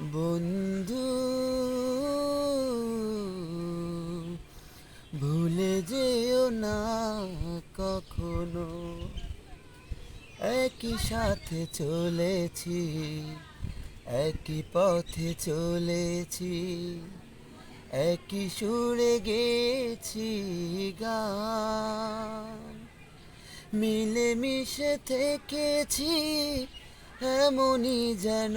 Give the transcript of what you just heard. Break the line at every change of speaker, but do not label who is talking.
বন্ধু, ভুলে যেও না কখনো। একই সাথে চলেছি, একই পথে চলেছি, একই সুরে গেছি গান। মিলেমিশে থেকেছি, এমনই যেন